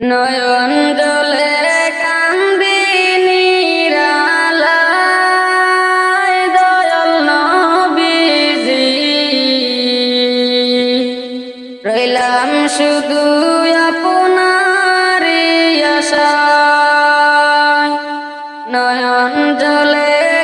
নয়ন জলে কান্দি নিরালায় দয়াল নবীজি। রইলাম শুধু আপনার আশায়। নয়ন জলে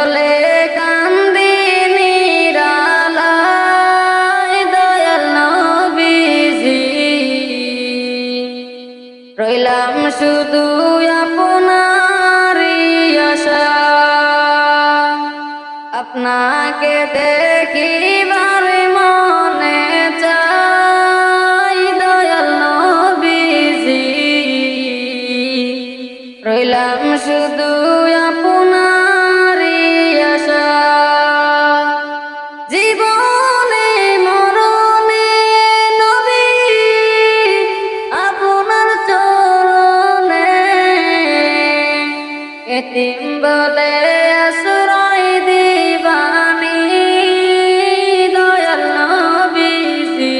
শুধু আপনার আশা। আপনাকে দেখিবার মনে রইলাম শুধু আপনার এতিম বলে আশ্রয় দিবানি দয়াল নবীজি।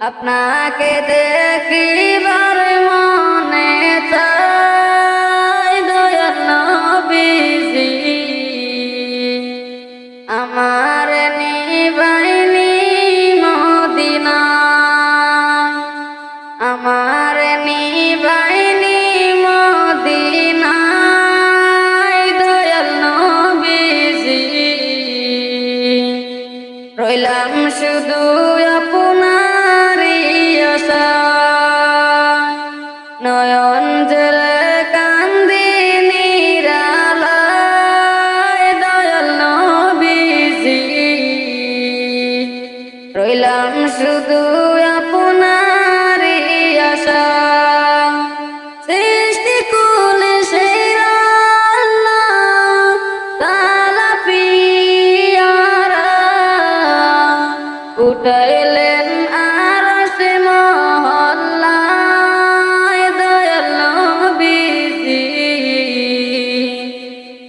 আপনাকে দেখিবার মনে চাই রইলাম শুধু আপনার আশা। নয়ন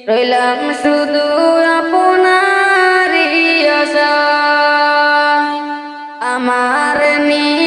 রইলাম শুধু আপনার আমার নিবাইনি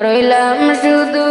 রইলাম শুধু